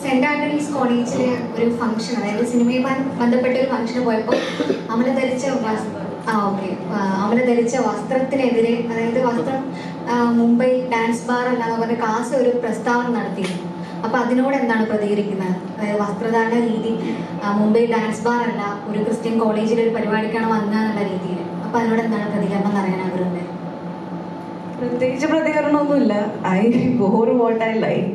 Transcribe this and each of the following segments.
Saint Antony's കോളേജിലെ ഒരു function അതായത് സിനിമയുമായി ബന്ധപ്പെട്ട ഒരു ഫംഗ്ഷന് പോയപ്പോൾ അമല ധരിച്ച ആ ഓക്കെ അമല ധരിച്ച വസ്ത്രത്തിനെതിരെ അതായത് വസ്ത്രം മുംബൈ ഡാൻസ് ബാർ അല്ലാതെ പറഞ്ഞ കാസ് ഒരു പ്രസ്താവന നടത്തിയിരുന്നു. അപ്പൊ അതിനോട് എന്താണ് പ്രതികരിക്കുന്നത്? അതായത് വസ്ത്രധാരണ രീതി മുംബൈ ഡാൻസ് ബാർ അല്ല ഒരു ക്രിസ്ത്യൻ കോളേജിൽ ഒരു പരിപാടിക്കാണ് വന്നതെന്നുള്ള രീതിയിൽ. അപ്പൊ അതിനോട് എന്താണ് പ്രതികരണം അറിയാൻ ആഗ്രഹമുണ്ട് പ്രത്യേകിച്ച് പ്രതികരണമൊന്നുമില്ല. I wore what I like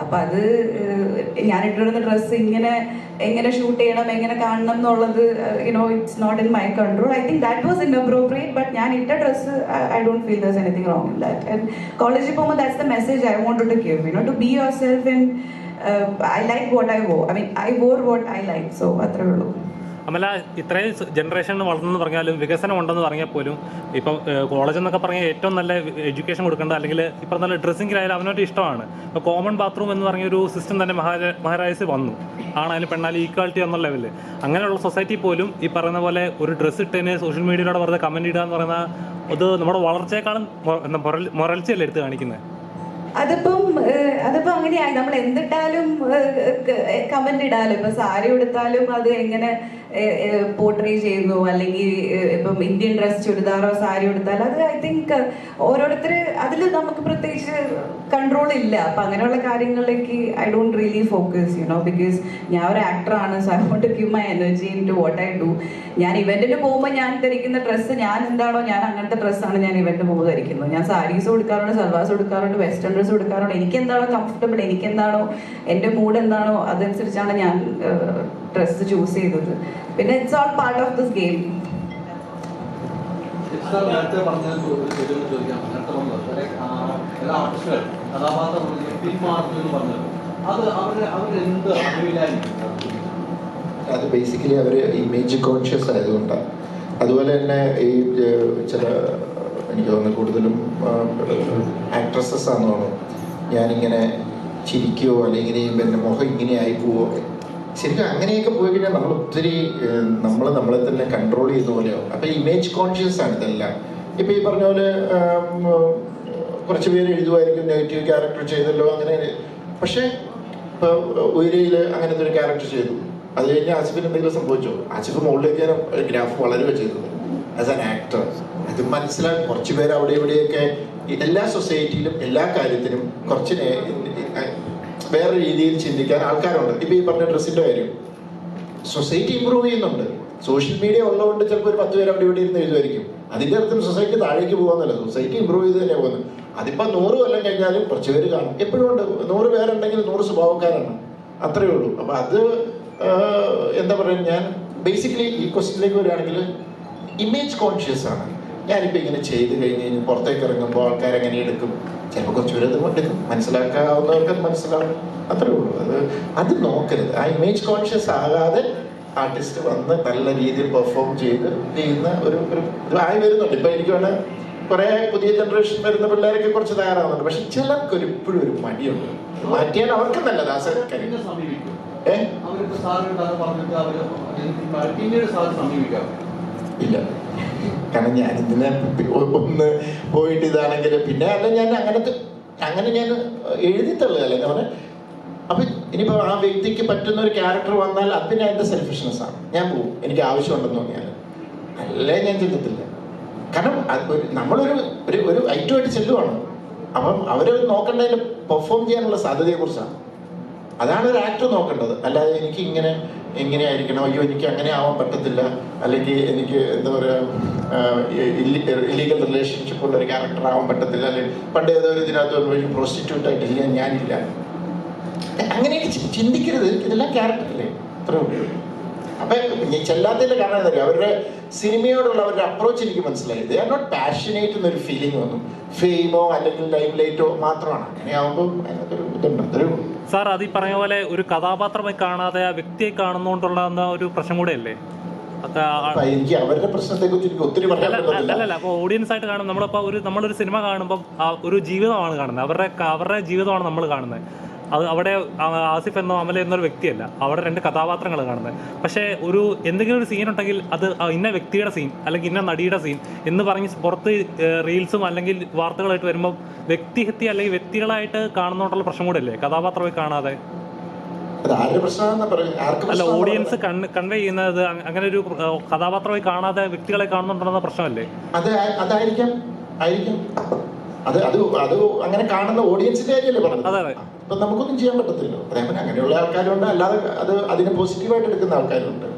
അപ്പൊ അത് ഞാൻ ഇട്ടിരുന്ന ഡ്രസ്സ് ഇങ്ങനെ എങ്ങനെ ഷൂട്ട് ചെയ്യണം എങ്ങനെ കാണണം എന്നുള്ളത് you know it's not in my control I think that was inappropriate but ഞാൻ ഇട്ട dress I don't feel there's anything wrong in that and കോളേജിൽ പോകുമ്പോൾ that's the message I want to give you know to be yourself and I like what I wore I mean I wore what I like so അത്രേ ഉള്ളൂ. അമല ഇത്രയും generation വളർന്നെന്ന് പറഞ്ഞാലും വികസനം ഉണ്ടെന്ന് പറഞ്ഞാൽ പോലും ഇപ്പം കോളേജ് എന്നൊക്കെ പറഞ്ഞാൽ ഏറ്റവും നല്ല എഡ്യൂക്കേഷൻ കൊടുക്കേണ്ട അല്ലെങ്കിൽ ഇപ്പം നല്ല ഡ്രസ്സിങ്ങിലായാലും അവനൊരു ഇഷ്ടമാണ്. ഇപ്പോൾ കോമൺ ബാത്റൂം എന്ന് പറഞ്ഞ ഒരു സിസ്റ്റം തന്നെ മഹാരാ മഹാരാജ് വന്നു. ആണായാലും പെണ്ണാലും ഈക്വാലിറ്റി എന്ന ലെവലിൽ അങ്ങനെയുള്ള സൊസൈറ്റി പോലും ഈ പറയുന്ന പോലെ ഒരു ഡ്രസ്സ് ഇട്ടതിന് സോഷ്യൽ മീഡിയയിലൂടെ വെറുതെ കമന്റ് ഇടുക എന്ന് പറയുന്ന അത് നമ്മുടെ വളർച്ചയെക്കാളും മൊ- എന്താ മൊറൽ- മൊറൽച്ചയല്ലേ എടുത്ത് കാണിക്കുന്നത് അതിപ്പോ അതിപ്പം അങ്ങനെയായി. നമ്മൾ എന്തിട്ടാലും കമന്റ് ഇടാലോ. ഇപ്പൊ സാരി ഉടുത്താലും അത് എങ്ങനെ പോർട്രേ ചെയ്യുന്നു. അല്ലെങ്കിൽ ഇപ്പം ഇന്ത്യൻ ഡ്രസ് ചുരിദാറോ സാരി എടുത്താൽ അത് ഐ തിങ്ക് ഓരോരുത്തർ അതിൽ നമുക്ക് പ്രത്യേകിച്ച് കൺട്രോൾ ഇല്ല. അപ്പൊ അങ്ങനെയുള്ള കാര്യങ്ങളിലേക്ക് I don't really focus you know because ഞാൻ ഒരു ആക്ടറാണ് so I want give my energy into what I do ഞാൻ ഇവന്റിന് പോകുമ്പോൾ ഞാൻ ധരിക്കുന്ന ഡ്രസ്സ് ഞാൻ എന്താണോ ഞാൻ അങ്ങനത്തെ ഡ്രസ്സാണ് ഞാൻ ഇവന്റിന് പോകുമ്പോൾ ധരിക്കുന്നത്. ഞാൻ സാരീസ് കൊടുക്കാറുണ്ട് സൽവാസ് കൊടുക്കാറുണ്ട് വെസ്റ്റേൺ ഡ്രസ്സ് കൊടുക്കാറുണ്ട് എനിക്ക് എന്താണോ കംഫർട്ടബിൾ എനിക്ക് എന്താണോ എന്റെ മൂഡ് എന്താണോ അതനുസരിച്ചാണ് ഞാൻ ഡ്രസ്സ് ചൂസ് ചെയ്തത്. പിന്നെ it's all part of this game sir നേരത്തെ പറഞ്ഞ ഒരു ചോദ്യം ചോദിക്കാം. നേരത്തെ പറഞ്ഞത് അല്ലെ എല്ലാ ആർട്ടിസ്റ്റുകൾ കഥാപാത്രം പിന്മാറുന്നു എന്ന് പറഞ്ഞത്. അത് അവരെന്ത് ബേസിക്കലി അവർ ഇമേജ് കോൺഷ്യസ് ആയതുകൊണ്ടാണ്. അതുപോലെ തന്നെ ഈ ചില എനിക്ക് തോന്നുന്നു കൂടുതലും ആക്ട്രസസ് ആണെന്ന് തോന്നുന്നു. ഞാനിങ്ങനെ ചിരിക്കുകയോ അല്ലെങ്കിൽ എന്റെ മുഖം ഇങ്ങനെ ആയി പോവോ ശരിക്കും അങ്ങനെയൊക്കെ പോയി കഴിഞ്ഞാൽ നമ്മൾ ഒത്തിരി നമ്മൾ നമ്മളെ തന്നെ കൺട്രോൾ ചെയ്യുന്ന പോലെയാവും. അപ്പൊ ഇമേജ് കോൺഷ്യസ് ആണ് ഇതെല്ലാം. ഇപ്പൊ ഈ പറഞ്ഞ പോലെ കുറച്ച് പേര് എഴുതുമായിരിക്കും നെഗറ്റീവ് ക്യാരക്ടർ ചെയ്തല്ലോ അങ്ങനെ. പക്ഷേ ഇപ്പൊ ഉയരയിൽ അങ്ങനത്തെ ഒരു ക്യാരക്ടർ ചെയ്തു. അത് കഴിഞ്ഞ് ആസിഫിന് എന്തെങ്കിലും സംഭവിച്ചോ? ആസിഫ് മുകളിലേക്ക് ഗ്രാഫ് വളരെ ചെയ്തത് ആസ് ആൻ ആക്ടർ അത് മനസ്സിലാക്കി കുറച്ച് പേര് അവിടെ ഇവിടെയൊക്കെ എല്ലാ സൊസൈറ്റിയിലും എല്ലാ കാര്യത്തിനും കുറച്ച് വേറെ രീതിയിൽ ചിന്തിക്കാൻ ആൾക്കാരുണ്ട്. ഇപ്പൊ ഈ പറഞ്ഞ ഡ്രസ്സിന്റെ കാര്യം. സൊസൈറ്റി ഇമ്പ്രൂവ് ചെയ്യുന്നുണ്ട്. സോഷ്യൽ മീഡിയ ഉള്ളതുകൊണ്ട് ചിലപ്പോൾ ഒരു പത്ത് പേര് അവിടെ ഇവിടെ ഇരുന്ന് എഴുതുമായിരിക്കും. അതിന്റെ അർത്ഥം സൊസൈറ്റി താഴേക്ക് പോകുന്നല്ല സൊസൈറ്റി ഇമ്പ്രൂവ് ചെയ്ത് തന്നെ പോകുന്നത്. അതിപ്പോ നൂറ് കൊല്ലം കഴിഞ്ഞാലും കുറച്ച് പേര് കാണും. എപ്പോഴും ഉണ്ട്. നൂറ് പേരുണ്ടെങ്കിൽ നൂറ് സ്വഭാവക്കാരാണ്. അത്രേ ഉള്ളൂ. അപ്പൊ അത് എന്താ പറയുക ഞാൻ ബേസിക്കലി ഈ ക്വസ്റ്റ്യനിലേക്ക് വരികയാണെങ്കിൽ ഇമേജ് കോൺഷ്യസ് ആണ്. ഞാനിപ്പോൾ ഇങ്ങനെ ചെയ്ത് കഴിഞ്ഞ് കഴിഞ്ഞ് പുറത്തേക്ക് ഇറങ്ങുമ്പോൾ ആൾക്കാർ എങ്ങനെ എടുക്കും. ചിലപ്പോൾ കുറച്ച് പേര് അത് എടുക്കും മനസ്സിലാക്കാവുന്നവർക്ക് അത് മനസ്സിലാവും. അത്രേ ഉള്ളൂ. അത് അത് നോക്കരുത്. ആ ഇമേജ് കോൺഷ്യസ് ആകാതെ ആർട്ടിസ്റ്റ് വന്ന് നല്ല രീതിയിൽ പെർഫോം ചെയ്ത് ചെയ്യുന്ന ഒരു ഒരു ആയി വരുന്നുണ്ട്. ഇപ്പം എനിക്ക് വേണേൽ കുറെ പുതിയ ജനറേഷൻ വരുന്ന പിള്ളേരൊക്കെ കുറച്ച് തയ്യാറാവുന്നുണ്ട്. പക്ഷെ ചിലർക്ക് ഒരു ഇപ്പോഴും ഒരു മടിയുണ്ട്. മാറ്റിയാൽ അവർക്ക് സാർ സമീപിക്കാം. ഇല്ല. കാരണം ഞാൻ ഇതിനെ ഒന്ന് പോയിട്ട് ഇതാണെങ്കിൽ പിന്നെ അല്ല ഞാൻ അങ്ങനത്തെ അങ്ങനെ ഞാൻ എഴുതി തള്ളുകയല്ല എന്താ പറയുക അപ്പൊ ഇനിയിപ്പോ ആ വ്യക്തിക്ക് പറ്റുന്ന ഒരു ക്യാരക്ടർ വന്നാൽ അത് പിന്നെ അതിന്റെ സെൽഫിഷ്നെസ് ആണ്. ഞാൻ പോകും എനിക്ക് ആവശ്യമുണ്ടെന്ന് തോന്നിയാൽ അല്ലേ ഞാൻ ചെല്ലത്തില്ല കാരണം നമ്മളൊരു ഒരു ഒരു ഐറ്റമായിട്ട് ചെല്ലുവാണ്. അപ്പം അവർ നോക്കേണ്ടതിന് പെർഫോം ചെയ്യാനുള്ള സാധ്യതയെ കുറിച്ചാണ് അതാണ് ഒരു ആക്ടർ നോക്കേണ്ടത്. അല്ലാതെ എനിക്ക് ഇങ്ങനെ എങ്ങനെ ആയിരിക്കണം അയ്യോ എനിക്ക് അങ്ങനെ ആവാൻ പറ്റത്തില്ല. അല്ലെങ്കിൽ എനിക്ക് എന്താ പറയുക ഇല്ലീഗൽ റിലേഷൻഷിപ്പ് ഉള്ള ഒരു ക്യാരക്ടർ ആവാൻ പറ്റത്തില്ല. അല്ലെങ്കിൽ പണ്ട് ഏതോ ഒരു ഇതിനകത്ത് ഒരു പ്രോസ്റ്റിറ്റ്യൂട്ട് ആയിട്ടില്ല ഞാനില്ല. അങ്ങനെ ചിന്തിക്കരുത്. ഇതെല്ലാം ക്യാരക്ടറല്ലേ അത്രേ ഉള്ളൂ. അപ്പൊ ചെല്ലാത്തതിന്റെ കാരണം എന്താ പറയുക അവരുടെ സിനിമയോടുള്ള അവരുടെ അപ്രോച്ച് എനിക്ക് മനസ്സിലായി. ദേ ആർ നോട്ട് പാഷനേറ്റ് എന്നൊരു ഫീലിംഗ് വന്നു. ഫെയിമോ അല്ലെങ്കിൽ ലൈം ലൈറ്റോ മാത്രമാണ്. അങ്ങനെയാവുമ്പോൾ അതിനകത്തൊരു ഇതുണ്ട്. അതൊരു സാർ അത് ഈ പറഞ്ഞ പോലെ ഒരു കഥാപാത്രമായി കാണാതെ ആ വ്യക്തിയെ കാണുന്നോണ്ടുള്ള ഒരു പ്രശ്നം കൂടെ അല്ലേ എനിക്ക് അവരുടെ പ്രശ്നത്തെ കുറിച്ച് എനിക്ക് ഒത്തിരി അപ്പോൾ ഓഡിയൻസ് ആയിട്ട് കാണും നമ്മളിപ്പോൾ ഒരു നമ്മളൊരു സിനിമ കാണുമ്പോൾ ഒരു ജീവിതമാണ് കാണുന്നത്. അവരുടെ അവരുടെ ജീവിതമാണ് നമ്മൾ കാണുന്നത്. അത് അവിടെ ആസിഫ് എന്നോ അമല എന്നൊരു വ്യക്തിയല്ല. അവിടെ രണ്ട് കഥാപാത്രങ്ങൾ കാണുന്നത്. പക്ഷേ ഒരു എന്തെങ്കിലും ഒരു സീൻ ഉണ്ടെങ്കിൽ അത് ഇന്ന വ്യക്തിയുടെ സീൻ അല്ലെങ്കിൽ ഇന്ന നടിയുടെ സീൻ എന്ന് പറഞ്ഞ് പുറത്ത് റീൽസും അല്ലെങ്കിൽ വാർത്തകളായിട്ട് വരുമ്പോൾ വ്യക്തിഹത്യ അല്ലെങ്കിൽ വ്യക്തികളായിട്ട് കാണുന്നതുകൊണ്ടുള്ള പ്രശ്നം കൂടെ അല്ലേ കഥാപാത്രമായി കാണാതെ. അല്ല ഓഡിയൻസ് കൺവേ ചെയ്യുന്നത് അങ്ങനെ ഒരു കഥാപാത്രമായി കാണാതെ വ്യക്തികളെ കാണുന്നുണ്ടെന്ന പ്രശ്നമല്ലേ? അതായിരിക്കാം. ആയിരിക്കാം. അത് അത് അത് അങ്ങനെ കാണുന്ന ഓഡിയൻസിന്റെ കാര്യമല്ലേ പറഞ്ഞത്. അപ്പൊ നമുക്കൊന്നും ചെയ്യാൻ പറ്റത്തില്ല അതേപോലെ അങ്ങനെയുള്ള ആൾക്കാരുണ്ട് അല്ലാതെ അത് അതിന് പോസിറ്റീവായിട്ട് എടുക്കുന്ന ആൾക്കാരുണ്ട്.